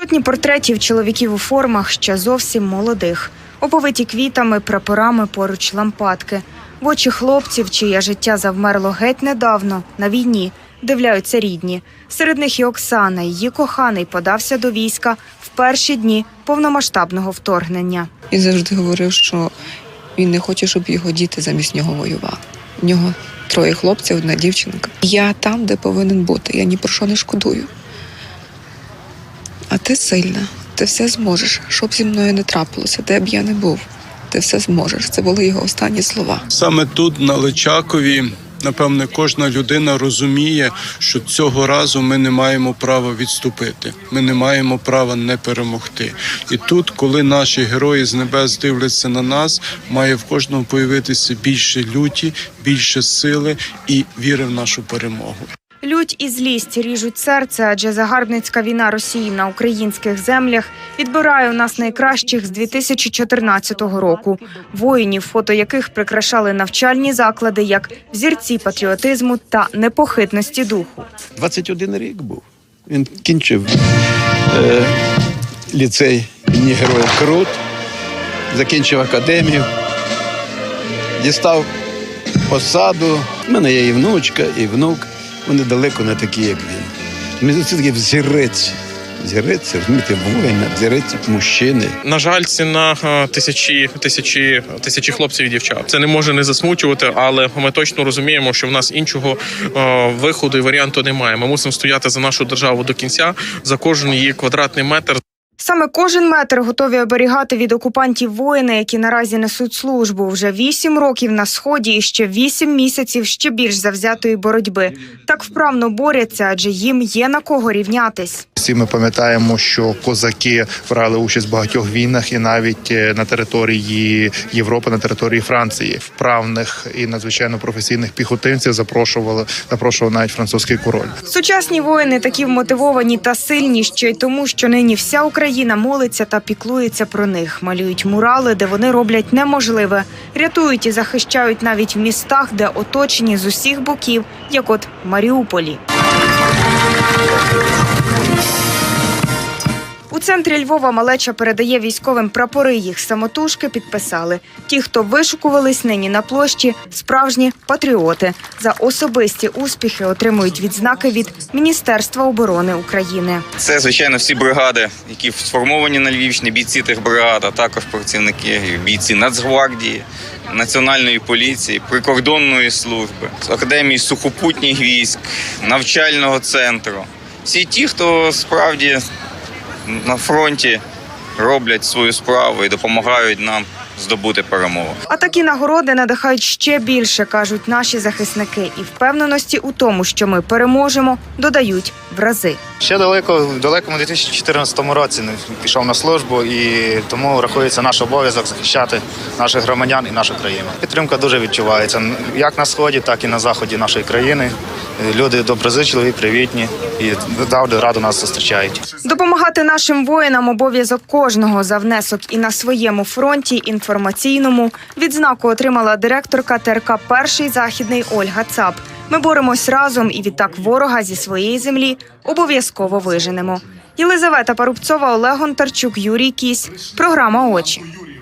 Сотні портретів чоловіків у формах ще зовсім молодих, оповиті квітами, прапорами поруч лампадки. В очі хлопців, чиє життя завмерло геть недавно, на війні, дивляються рідні. Серед них і Оксана, її коханий подався до війська в перші дні повномасштабного вторгнення. Він завжди говорив, що він не хоче, щоб його діти замість нього воювали. У нього троє хлопців, одна дівчинка. Я там, де повинен бути. Я ні про що не шкодую. А ти сильна, ти все зможеш. Що б зі мною не трапилося, де б я не був. Ти все зможеш. Це були його останні слова. Саме тут, на Личакові, напевне, кожна людина розуміє, що цього разу ми не маємо права відступити. Ми не маємо права не перемогти. І тут, коли наші герої з небес дивляться на нас, має в кожному появитися більше люті, більше сили і віри в нашу перемогу. Лють і злість ріжуть серце, адже загарбницька війна Росії на українських землях відбирає у нас найкращих з 2014 року. Воїнів, фото яких прикрашали навчальні заклади як взірці патріотизму та непохитності духу. 21 рік був. Він кінчив е, ліцей імені Героїв Крут, закінчив академію, дістав посаду. У мене є і внучка, і внук. Вони далеко не такі, як він. Ми все-таки взірець. зіреться, розумієте, воїна, зірець мужчини. На жаль, ціна е, тисячі, тисячі, тисячі хлопців і дівчат. Це не може не засмучувати, але ми точно розуміємо, що в нас іншого е, виходу і варіанту немає. Ми мусимо стояти за нашу державу до кінця за кожен її квадратний метр. Саме кожен метр готові оберігати від окупантів воїни, які наразі несуть службу вже вісім років на сході і ще вісім місяців ще більш завзятої боротьби. Так вправно борються, адже їм є на кого рівнятись. Всі ми пам'ятаємо, що козаки брали участь в багатьох війнах, і навіть е, на території Європи, на території Франції, вправних і надзвичайно професійних піхотинців запрошували, запрошував навіть французький король. Сучасні воїни такі вмотивовані та сильні ще й тому, що нині вся Україна молиться та піклується про них. Малюють мурали, де вони роблять неможливе, рятують і захищають навіть в містах, де оточені з усіх боків, як от Маріуполі. Центрі Львова малеча передає військовим прапори. Їх самотужки підписали. Ті, хто вишукувались нині на площі, справжні патріоти. За особисті успіхи отримують відзнаки від Міністерства оборони України. Це, звичайно, всі бригади, які сформовані на Львівщині, бійці тих бригад, а також працівники, бійці Нацгвардії, Національної поліції, прикордонної служби, академії сухопутніх військ, навчального центру. Всі ті, хто справді на фронті роблять свою справу і допомагають нам здобути перемогу. А такі нагороди надихають ще більше, кажуть наші захисники, і впевненості у тому, що ми переможемо, додають в рази. Ще далеко, в далекому 2014 році не пішов на службу, і тому рахується наш обов'язок захищати наших громадян і нашу країну. Підтримка дуже відчувається як на сході, так і на заході нашої країни. Люди доброзичливі, привітні і завжди радо нас зустрічають. Допомагати нашим воїнам обов'язок кожного за внесок і на своєму фронті інформаційному відзнаку отримала директорка ТРК Перший західний Ольга Цап. Ми боремось разом і відтак ворога зі своєї землі обов'язково виженемо. Єлизавета Парубцова, Олег Гонтарчук, Юрій Кісь. Програма Очі.